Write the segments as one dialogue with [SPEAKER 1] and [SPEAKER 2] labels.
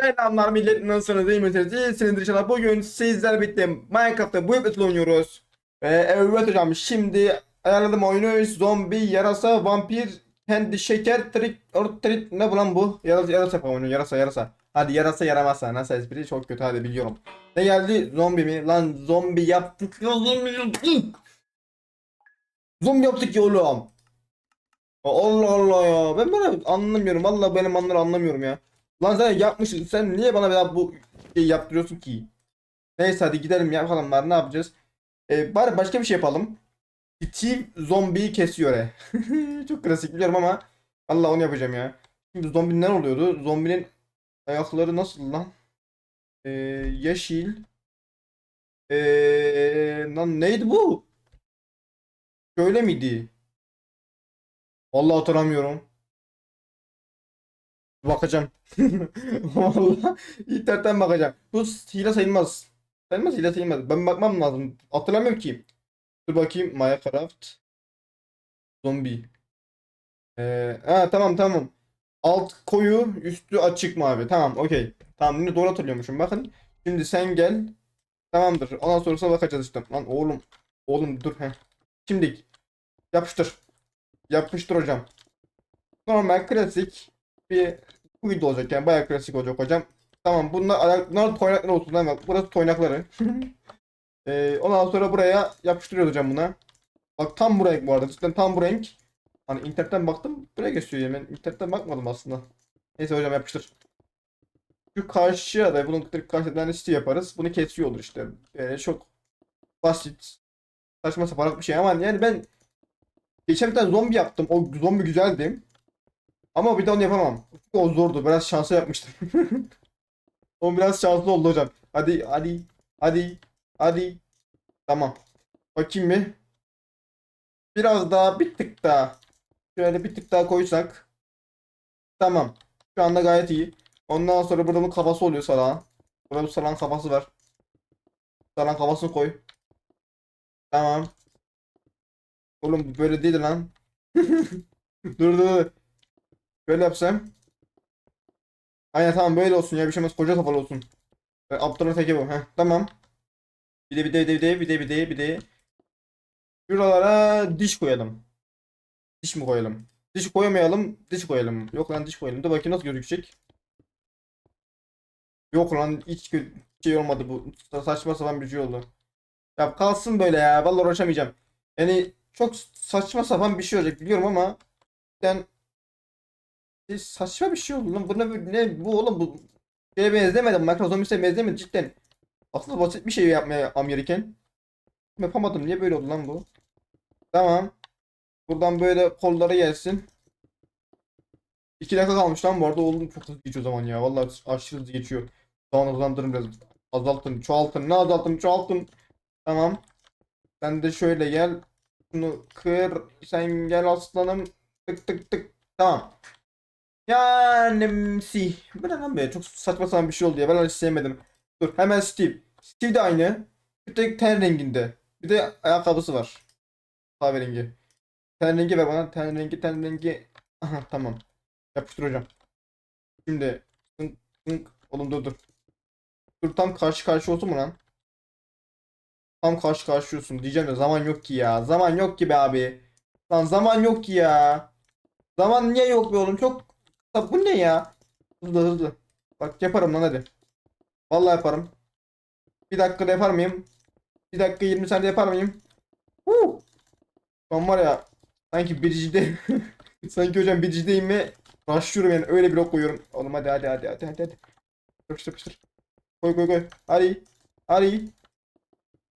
[SPEAKER 1] Selamlar millet nasılsınız iyi misiniz? İyisiniz inşallah. Bugün sizler birlikte Minecraft'ta bu yapıtla oynuyoruz. Ve evet hocam şimdi ayarladım oyunu zombi, yarasa, vampir, kendi şeker, trik, or, trik ne bu lan bu? Yarasa, yarasa yapalım oyunu yarasa yarasa. Hadi yarasa yaramazsa nasıl espri çok kötü hadi biliyorum. Ne geldi zombi mi? Lan zombi yaptık ya zombi yaptık. Zombi yaptık ya oğlum. Allah Allah ya. Ben böyle anlamıyorum. Vallahi benim anları anlamıyorum ya. Lan sen yapmışsın. Sen niye bana bir bu şey yaptırıyorsun ki? Neyse hadi gidelim yapalım var. Ne yapacağız? Ee, bari başka bir şey yapalım. Steve zombiyi kesiyor he. Çok klasik biliyorum ama Allah onu yapacağım ya. Şimdi zombi ne oluyordu? Zombinin ayakları nasıl lan? Ee, yeşil. Ee, lan neydi bu? Şöyle miydi? Vallahi hatırlamıyorum. Bakacağım. Vallahi internetten bakacağım. Bu hile sayılmaz. Sayılmaz hile sayılmaz. Ben bakmam lazım. Hatırlamıyorum ki. Dur bakayım Minecraft. Zombi. Ee, ha, tamam tamam. Alt koyu, üstü açık mavi. Tamam, okey. Tamam, yine doğru hatırlıyormuşum. Bakın. Şimdi sen gel. Tamamdır. Ondan sonrasına bakacağız işte. Lan oğlum. Oğlum dur. Heh. Şimdi yapıştır. Yapıştır hocam. Normal klasik bir uydu olacak yani bayağı klasik olacak hocam. Tamam bunlar ayaklar toynaklar olsun bak burası toynakları. ee, ondan sonra buraya yapıştırıyoruz hocam buna. Bak tam bu renk bu arada cidden tam bu renk. Hani internetten baktım buraya gösteriyor ben internetten bakmadım aslında. Neyse hocam yapıştır. Şu karşıya da bunun karşıdan site yaparız. Bunu kesiyor olur işte. Ee, çok basit. Saçma sapan bir şey ama yani ben geçen bir tane zombi yaptım. O zombi güzeldi. Ama bir de onu yapamam. O zordu. Biraz şansa yapmıştım. o biraz şanslı oldu hocam. Hadi hadi hadi hadi. Tamam. Bakayım bir. Biraz daha bir tık daha. Şöyle bir tık daha koysak. Tamam. Şu anda gayet iyi. Ondan sonra burada bunun kafası oluyor salağın. Burada bu salağın kafası var. Salağın kafasını koy. Tamam. Oğlum bu böyle değil lan. dur dur dur. Böyle yapsam. Aynen tamam böyle olsun ya bir şey olmaz koca kafalı olsun. E, Aptalın teki bu. Heh, tamam. Bir de bir de bir de bir de bir de bir de. Şuralara diş koyalım. Diş mi koyalım? Diş koyamayalım. Diş koyalım. Yok lan diş koyalım. Dur bakayım nasıl gözükecek. Yok lan hiç şey olmadı bu. Sa- Saçma sapan bir şey oldu. Ya kalsın böyle ya. Vallahi uğraşamayacağım. Yani çok saçma sapan bir şey olacak biliyorum ama ben e, saçma bir şey oldu lan. Bu ne, ne bu oğlum bu şeye benzemedim. Minecraft Zombies'e benzemedi cidden. Aslında basit bir şey yapmaya gereken. Yapamadım. Niye böyle oldu lan bu? Tamam. Buradan böyle kolları gelsin. 2 dakika kalmış lan bu arada oğlum çok hızlı geçiyor zaman ya. Vallahi aşırı hızlı geçiyor. Zaman hızlandırın biraz. Azaltın, çoğaltın. Ne azaltın, çoğaltın. Tamam. Sen de şöyle gel. Şunu kır. Sen gel aslanım. Tık tık tık. Tamam. Yani si. Bu ne lan be? Çok saçma sapan bir şey oldu ya. Ben hiç sevmedim. Dur hemen Steve. Steve de aynı. Bir tek ten renginde. Bir de ayakkabısı var. Kahverengi. Ten rengi ver bana. Ten rengi, ten rengi. Aha tamam. Yapıştır hocam. Şimdi. Tınk, tınk. Oğlum dur dur. Dur tam karşı karşı olsun mu lan? Tam karşı karşıyıyorsun diyeceğim de zaman yok ki ya. Zaman yok ki be abi. Lan zaman yok ki ya. Zaman niye yok be oğlum? Çok Lan bu ne ya? Hızlı hızlı. Bak yaparım lan hadi. Vallahi yaparım. Bir dakikada yapar mıyım? Bir dakika 20 saniye yapar mıyım? Huu. Ben var ya sanki biricide sanki hocam biricideyim ve başlıyorum yani öyle blok koyuyorum. Oğlum hadi hadi hadi hadi hadi. hadi. Yapıştır yapıştır. Koy koy koy. Hadi. Hadi.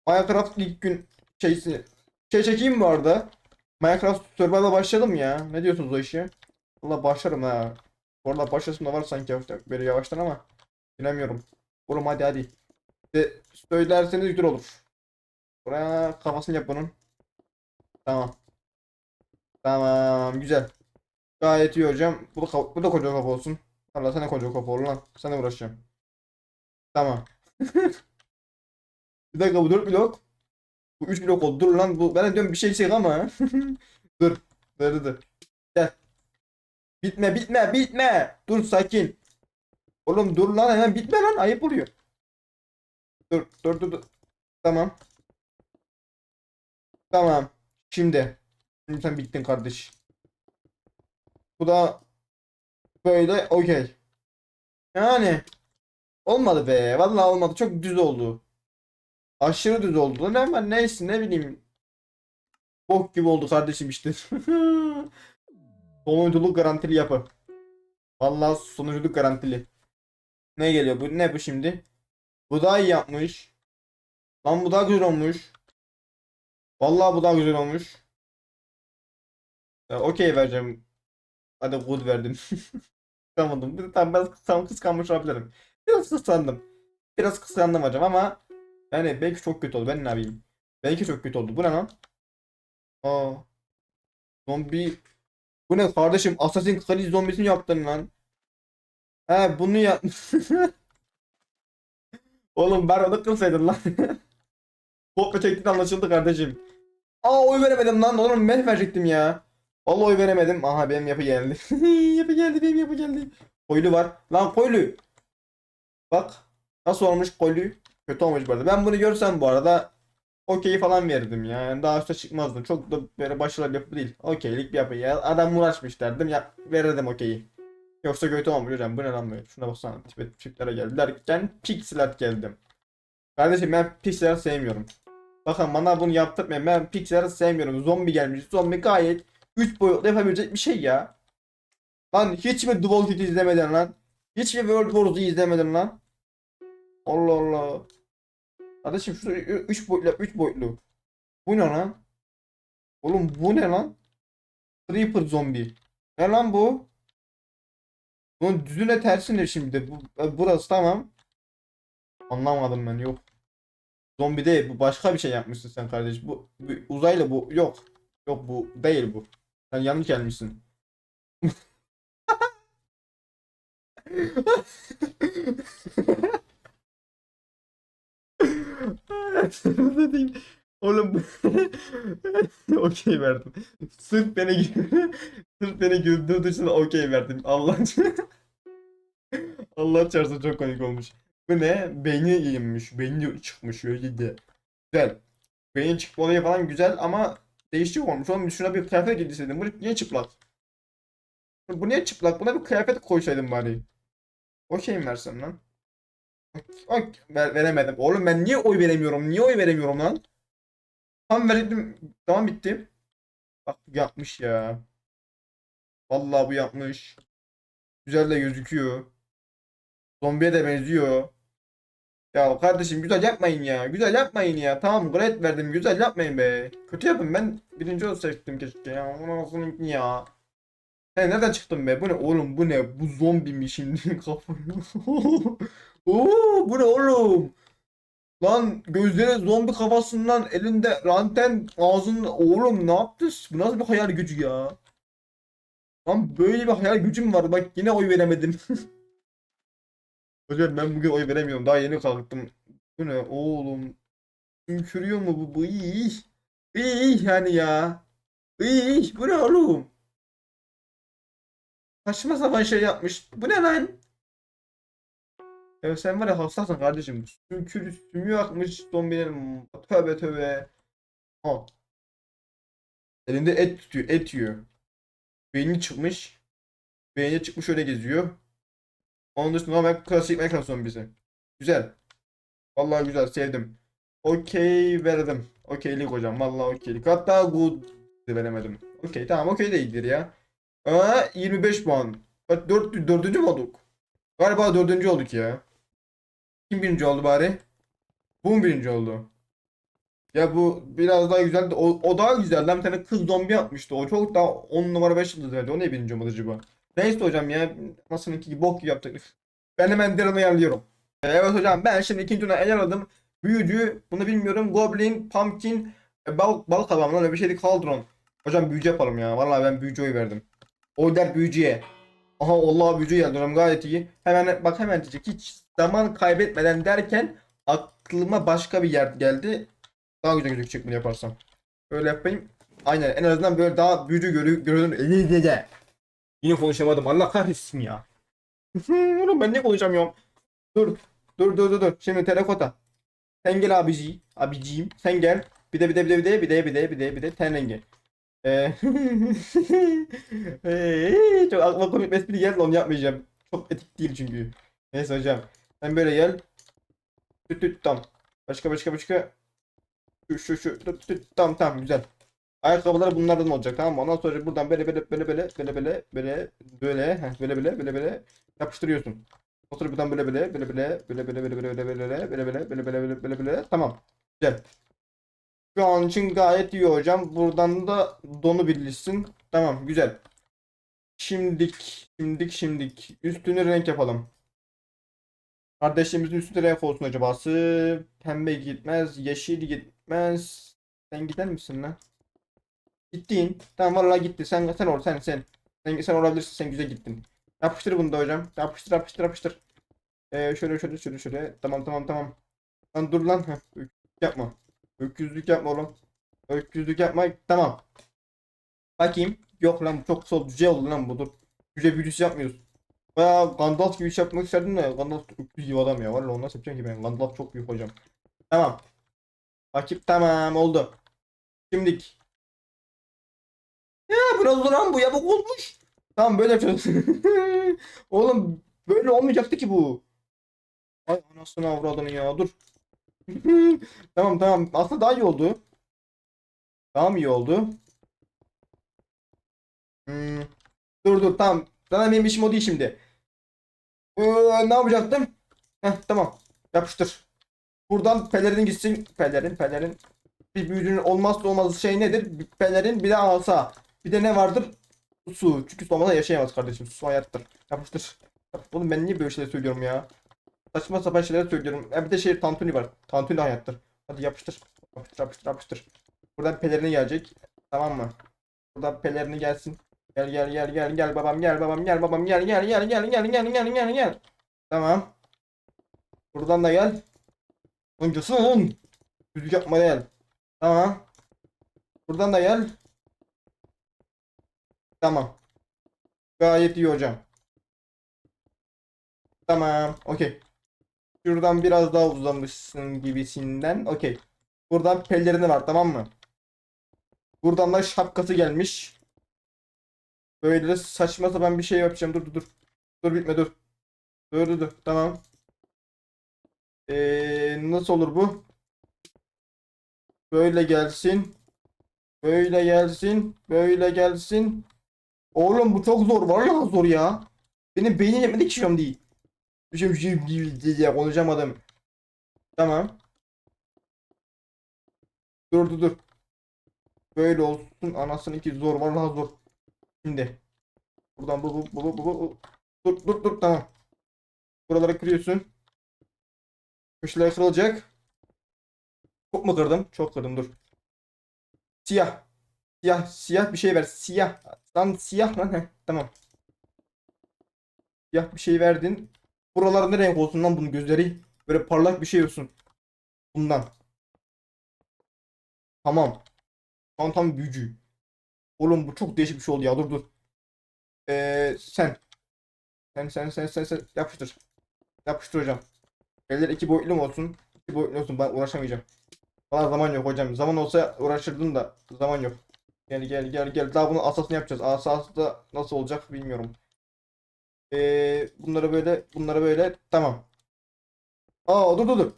[SPEAKER 1] Minecraft ilk gün şeysi. Şey çekeyim mi bu arada? Minecraft Survival'a başladım ya. Ne diyorsunuz o işe? Valla başlarım ha. Bu arada başlasın da var sanki böyle yavaştan ama bilemiyorum. Oğlum hadi hadi. İşte söylerseniz güzel olur. Buraya kafasını yap bunun. Tamam. Tamam güzel. Gayet iyi hocam. Bu da, bu da koca kafa olsun. Allah sana koca kafa olur lan. Sana uğraşacağım. Tamam. Bir dakika bu 4 blok. Bu 3 blok oldu. Dur lan bu. Ben de diyorum bir şey eksik ama. dur. Dur dur. Bitme bitme bitme. Dur sakin. Oğlum dur lan hemen bitme lan ayıp oluyor. Dur dur dur dur. Tamam. Tamam. Şimdi. Şimdi sen bittin kardeş. Bu da böyle okey. Yani olmadı be. Vallahi olmadı. Çok düz oldu. Aşırı düz oldu. Ne var neyse ne bileyim. Bok gibi oldu kardeşim işte. Sonunculuk garantili yapı. Vallahi sonunculuk garantili. Ne geliyor bu? Ne bu şimdi? Bu daha iyi yapmış. Lan bu daha güzel olmuş. Vallahi bu daha güzel olmuş. Ya, Okey vereceğim. Hadi good verdim. Kıskanmadım. Tam ben kıskan, kıskanmış olabilirim. Biraz kıskandım. Biraz kıskandım hocam ama yani belki çok kötü oldu. Ben ne yapayım? Belki çok kötü oldu. Bu ne lan? Aa. Zombi. Bu ne kardeşim? Assassin's Creed zombisini yaptın lan. He bunu yap. Oğlum ben onu kılsaydın lan. Kopya çektiğin anlaşıldı kardeşim. Aa oy veremedim lan. Oğlum ben verecektim ya. Vallahi oy veremedim. Aha benim yapı geldi. yapı geldi benim yapı geldi. Koylu var. Lan koylu. Bak. Nasıl olmuş koylu. Kötü olmuş bu arada. Ben bunu görsem bu arada okey falan verirdim ya. Yani daha üstte çıkmazdım. Çok da böyle başarılı bir yapı değil. Okeylik bir yapı ya. Adam uğraşmış derdim ya verirdim okeyi. Yoksa kötü olmuş hocam. Bu ne lan böyle? Şuna baksana. Tibet çiftlere geldi derken pixel art geldim. Kardeşim ben pixel art sevmiyorum. Bakın bana bunu yaptırmayın. Ben pixel art sevmiyorum. Zombi gelmiş. Zombi gayet 3 boyutlu yapabilecek bir şey ya. Lan hiç mi The Walking Dead izlemedin lan? Hiç mi World War Z izlemedin lan? Allah Allah. Kardeşim şurada 3 boyutlu 3 boyutlu. Bu ne lan? Oğlum bu ne lan? Creeper zombi. Ne lan bu? Bunun düzüne tersine şimdi. Bu, e, burası tamam. Anlamadım ben yok. Zombi değil bu başka bir şey yapmışsın sen kardeş. Bu, bu uzaylı bu yok. Yok bu değil bu. Sen yanlış gelmişsin. Öyle değil. Oğlum okey verdim. Sırf beni sırf beni güldürdüğü için okey verdim. Allah Allah çarpsın çok komik olmuş. Bu ne? Beyni yiyinmiş. Beyni çıkmış öyle de. Güzel. Beyni çıkma olayı falan güzel ama değişik olmuş. Oğlum şuna bir kıyafet giydirseydin. Bu niye çıplak? Bu niye çıplak? Buna bir kıyafet koysaydın bari. Okey mi versem lan? Ok, ver- veremedim. Oğlum ben niye oy veremiyorum? Niye oy veremiyorum lan? Tam verdim. Tamam bitti. Bak bu yapmış ya. Vallahi bu yapmış. Güzel de gözüküyor. Zombiye de benziyor. Ya kardeşim güzel yapmayın ya. Güzel yapmayın ya. Tamam grade verdim. Güzel yapmayın be. Kötü yapın. Ben birinci olsaydım keşke ya. Anasını ya. He nereden çıktın be? Bu ne oğlum? Bu ne? Bu zombi mi şimdi? Kafayı. Oo, bu ne oğlum? Lan gözleri zombi kafasından elinde ranten ağzında oğlum ne yaptı? Bu nasıl bir hayal gücü ya? Lan böyle bir hayal gücüm var. Bak yine oy veremedim. Hocam ben bugün oy veremiyorum. Daha yeni kalktım. Bu ne oğlum? Tümkürüyor mu bu? Bu iyi. İyi yani ya. İyi. Bu ne oğlum? Saçma sapan şey yapmış. Bu ne lan? Ya sen var ya hassasın kardeşim. Sümkür, sümüğü akmış zombilerin. Tövbe tövbe. Ha. Elinde et tutuyor. Et yiyor. Beyni çıkmış. Beyni çıkmış öyle geziyor. Onun dışında normal klasik Minecraft zombisi. Güzel. Vallahi güzel sevdim. Okey verdim. Okeylik hocam. Vallahi okeylik. Hatta good veremedim. Okey tamam okey de iyidir ya. Aa 25 puan. Bak 4 dördüncü mü olduk? Galiba dördüncü olduk ya. Kim birinci oldu bari? Bu mu birinci oldu? Ya bu biraz daha güzeldi. O, o daha güzel. Lan bir tane kız zombi yapmıştı. O çok daha 10 numara 5 yıldız verdi. O ne birinci olmadı acaba? Neyse hocam ya. Nasıl iki bok gibi yaptık. Ben hemen Darren'ı ayarlıyorum. Evet hocam ben şimdi ikinci turuna ayarladım. Büyücü. Bunu bilmiyorum. Goblin, Pumpkin, e, bal, bal kalan öyle bir şeydi. Cauldron. Hocam büyücü yapalım ya. Vallahi ben büyücü oy verdim. Oylar büyücüye. Aha Allah geldi hocam gayet iyi. Hemen bak hemen diyecek hiç zaman kaybetmeden derken aklıma başka bir yer geldi. Daha güzel gözükecek bunu yaparsam. Öyle yapayım. Aynen en azından böyle daha büyücü görü görünür. Yine konuşamadım Allah kahretsin ya. Oğlum ben ne konuşamıyorum? Dur. Dur dur dur dur. Şimdi terakota. Sen gel abici. Abiciğim. Sen gel. Bir de bir de bir de bir de bir de bir de bir de bir de ten rengi. Ee, Ee, çok aklıma komik bir espri geldi onu yapmayacağım. Çok etik değil çünkü. Neyse hocam. Sen böyle gel. Tüt tüt tam. Başka başka başka. Şu şu şu. Tüt tüt tam tam güzel. Ayakkabılar bunlardan olacak tamam mı? Ondan sonra buradan böyle böyle böyle böyle böyle böyle böyle böyle böyle böyle böyle böyle yapıştırıyorsun. Otur buradan böyle böyle böyle böyle böyle böyle böyle böyle böyle böyle böyle böyle böyle böyle böyle böyle böyle tamam. Güzel. Şu an için gayet iyi hocam. Buradan da donu birleşsin. Tamam güzel. Şimdik şimdik şimdik üstünü renk yapalım. Kardeşimizin üstü renk olsun acabası. Pembe gitmez, yeşil gitmez. Sen gider misin lan? Gittin. Tamam vallahi gitti. Sen sen or sen sen. Sen, sen olabilirsin. Sen güzel gittin. Yapıştır bunu da hocam. Yapıştır yapıştır yapıştır. Ee, şöyle şöyle şöyle şöyle. Tamam tamam tamam. Lan dur lan. Heh, yapma. Öküzlük yapma oğlum. Öküzlük yapma. Tamam. Bakayım. Yok lan bu çok sol cüce oldu lan bu dur. Cüce virüs yapmıyoruz. Bayağı Gandalf gibi iş yapmak isterdim de Gandalf öküz gibi adam ya. Vallahi onu nasıl yapacağım ki ben. Gandalf çok büyük hocam. Tamam. Bakayım tamam oldu. Şimdik. Ya biraz oldu lan bu yamuk olmuş. Tamam böyle yapacağız. Oğlum böyle olmayacaktı ki bu. Ay anasını avradını ya dur. Tamam tamam aslında daha iyi oldu. Daha mı iyi oldu? Hmm. Dur dur tamam. Zaten benim işim o değil şimdi. Ee, ne yapacaktım? Heh, tamam. Yapıştır. Buradan pelerin gitsin. Pelerin pelerin. Bir büyücünün olmazsa olmaz şey nedir? Pelerin bir de asa. Bir de ne vardır? Su. Çünkü su olmadan yaşayamaz kardeşim. Su hayattır. Yapıştır. Oğlum ben niye böyle şeyler söylüyorum ya? Saçma sapan şeyler söylüyorum. Ya bir de şey tantuni var. Tantuni de hayattır. Hadi yapıştır. Yapıştır yapıştır yapıştır. Buradan pelerini gelecek. Tamam mı? Buradan pelerini gelsin. Gel gel gel gel gel babam gel babam gel babam gel gel gel gel gel gel gel gel gel. Tamam. Buradan da gel. Öncüsün. Düzgün yapma gel. Tamam. Buradan da gel. Tamam. Gayet iyi hocam. Tamam. Okey. Şuradan biraz daha uzamışsın gibisinden. Okey. Buradan pellerini var tamam mı? Buradan da şapkası gelmiş. Böyle de saçma sapan bir şey yapacağım. Dur dur dur. Dur bitme dur. Dur dur dur. Tamam. Ee, nasıl olur bu? Böyle gelsin. Böyle gelsin. Böyle gelsin. Oğlum bu çok zor. Vallahi zor ya. Benim beynim yetmedi ki şu an değil. Bir şey diye konuşamadım. Tamam. Dur dur dur. Böyle olsun. Anasının ki zor. Vallahi zor. Şimdi. Buradan bu bu bu bu bu. bu. Dur dur dur tamam. Buraları kırıyorsun. Köşeler kırılacak. Çok mu kırdım? Çok kırdım dur. Siyah. Siyah siyah bir şey ver. Siyah. Lan siyah lan. Heh, tamam. Siyah bir şey verdin. Buralar ne renk olsun lan bunun gözleri? Böyle parlak bir şey olsun. Bundan. Tamam. Tam tam büyücü. Oğlum bu çok değişik bir şey oldu ya. Dur dur. Ee, sen. Sen sen sen sen sen yapıştır. Yapıştır hocam. Eller iki boyutlu mu olsun? İki boyutlu olsun. Ben uğraşamayacağım. Bana zaman yok hocam. Zaman olsa uğraşırdım da zaman yok. Gel gel gel gel. Daha bunun asasını yapacağız. Asası da nasıl olacak bilmiyorum. Ee, bunları böyle, bunları böyle. Tamam. Aa dur dur dur.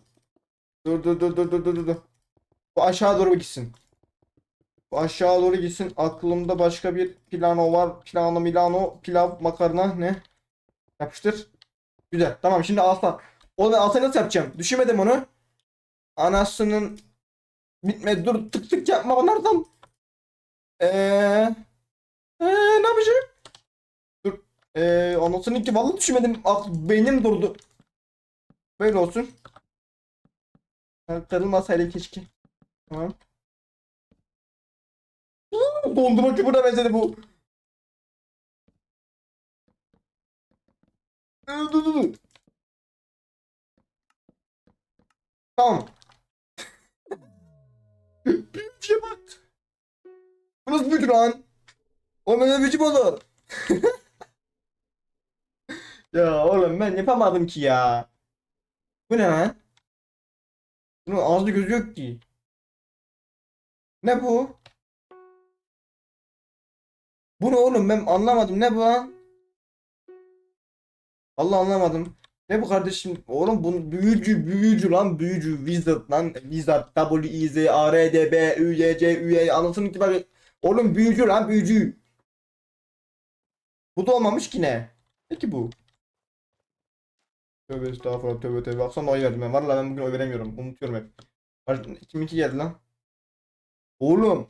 [SPEAKER 1] Dur dur dur dur dur dur dur. Bu aşağı doğru gitsin. Bu aşağı doğru gitsin. Aklımda başka bir plano var. Plano Milano, pilav, makarna ne? Yapıştır. Güzel. Tamam şimdi aslan. Onu aslan nasıl yapacağım? Düşünmedim onu. Anasının bitmedi. Dur tık tık yapma onlardan. Eee Eee ne yapacağım? Dur. Eee anasının ki vallahi düşünmedim. Beynim durdu. Böyle olsun. Kırılmasaydı keşke. Tamam. Dondurma küpüne benzedi bu. Dur dur dur. Tamam. Şey bak. Bu nasıl büyüdü lan? O böyle biçim olur. Ya oğlum ben yapamadım ki ya. Bu ne lan? Bunun ağzı gözü yok ki. Ne bu? Bu ne oğlum ben anlamadım ne bu lan? Allah anlamadım. Ne bu kardeşim? Oğlum bu büyücü büyücü lan büyücü wizard lan wizard W I Z A R D B Ü Y C Ü Y anasını ki bak. Oğlum büyücü lan büyücü. Bu da olmamış ki ne? Ne ki bu? Tövbe estağfurullah tövbe tövbe. Baksana oy verdim ben. Vallahi ben bugün oy veremiyorum. Unutuyorum hep. Kaç- Kiminki geldi lan? Oğlum.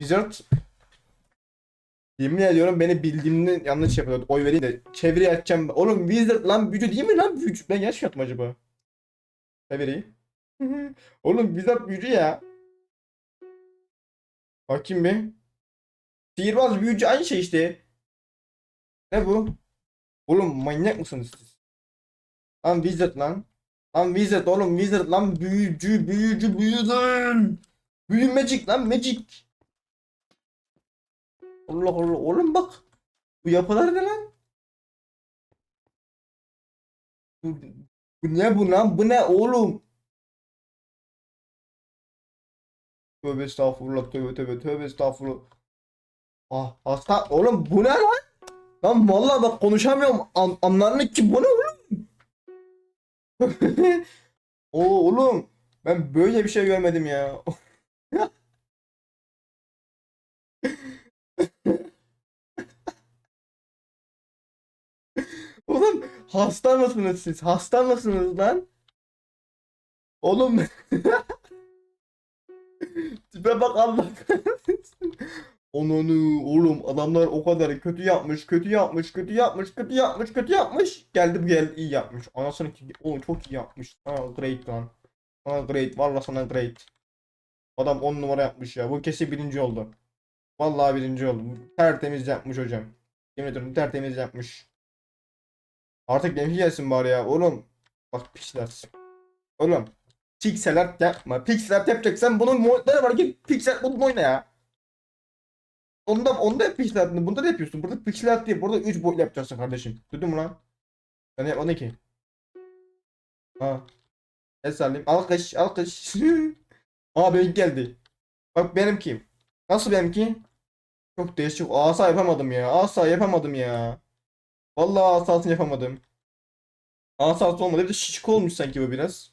[SPEAKER 1] Wizard. Yemin ediyorum beni bildiğimden yanlış yapıyor. Oy vereyim de çeviri açacağım. Oğlum Wizard lan büyücü değil mi lan büyücü? Ben yanlış yaptım acaba? Çeviri. Oğlum Wizard büyücü ya. Bakayım bir. Sihirbaz büyücü aynı şey işte. Ne bu? Oğlum manyak mısınız siz? Lan Wizard lan. Lan Wizard oğlum Wizard lan büyücü büyücü büyüdün. Büyü magic lan magic. Allah Allah oğlum bak. Bu yapılar ne lan? Bu, bu ne bu lan? Bu ne oğlum? Tövbe estağfurullah tövbe tövbe tövbe estağfurullah. Ah hasta oğlum bu ne lan? Lan vallahi bak konuşamıyorum. An anlarlık ki bu ne oğlum? Oo oğlum ben böyle bir şey görmedim ya. Oğlum hasta mısınız siz? Hasta mısınız lan? Oğlum tipe bak Allah Onunu oğlum adamlar o kadar kötü yapmış, kötü yapmış, kötü yapmış, kötü yapmış, kötü yapmış. Geldi bu geldi iyi yapmış. Anasını ki o çok iyi yapmış. Aa great lan. Aa great. Vallahi sana great. Adam 10 numara yapmış ya. Bu kesin birinci oldu. Vallahi birinci oldu. Tertemiz yapmış hocam. Yemin ediyorum tertemiz yapmış. Artık benimki gelsin bari ya. Oğlum. Bak pixel Oğlum. Pixel art yapma. Pixel art yapacaksan bunun modları var. Git pixel bunun oyna ya. Onda, onda hep pixel art. Bunda da yapıyorsun. Burada pixel değil. Burada 3 boyutlu yapacaksın kardeşim. Duydun mu lan? Ben yapmadım ki. Ha. El sallayayım. Alkış. Alkış. Aa benimki geldi. Bak benimki. Nasıl benimki? Çok değişik. Asa yapamadım ya. Asa yapamadım ya. Vallahi asasını yapamadım. Asası olmadı. Bir de şişko olmuş sanki bu biraz.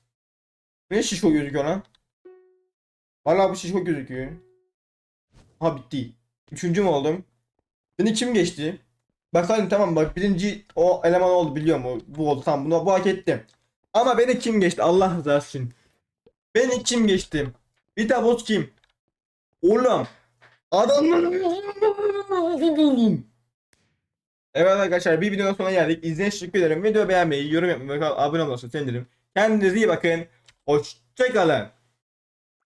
[SPEAKER 1] Ne şişko gözüküyor lan? Hala bu şişko gözüküyor. Ha bitti. Üçüncü mü oldum? Beni kim geçti? Bak hadi tamam bak birinci o eleman oldu biliyorum o bu oldu tamam bunu bu hak etti. Ama beni kim geçti Allah rızası için. Beni kim geçti? Bir tabut kim? Oğlum. Adamlar. Evet arkadaşlar bir videonun sonuna geldik. İzlediğiniz için teşekkür ederim. Videoyu beğenmeyi, yorum yapmayı abone olmayı sevinirim. Kendinize iyi bakın. Hoşçakalın.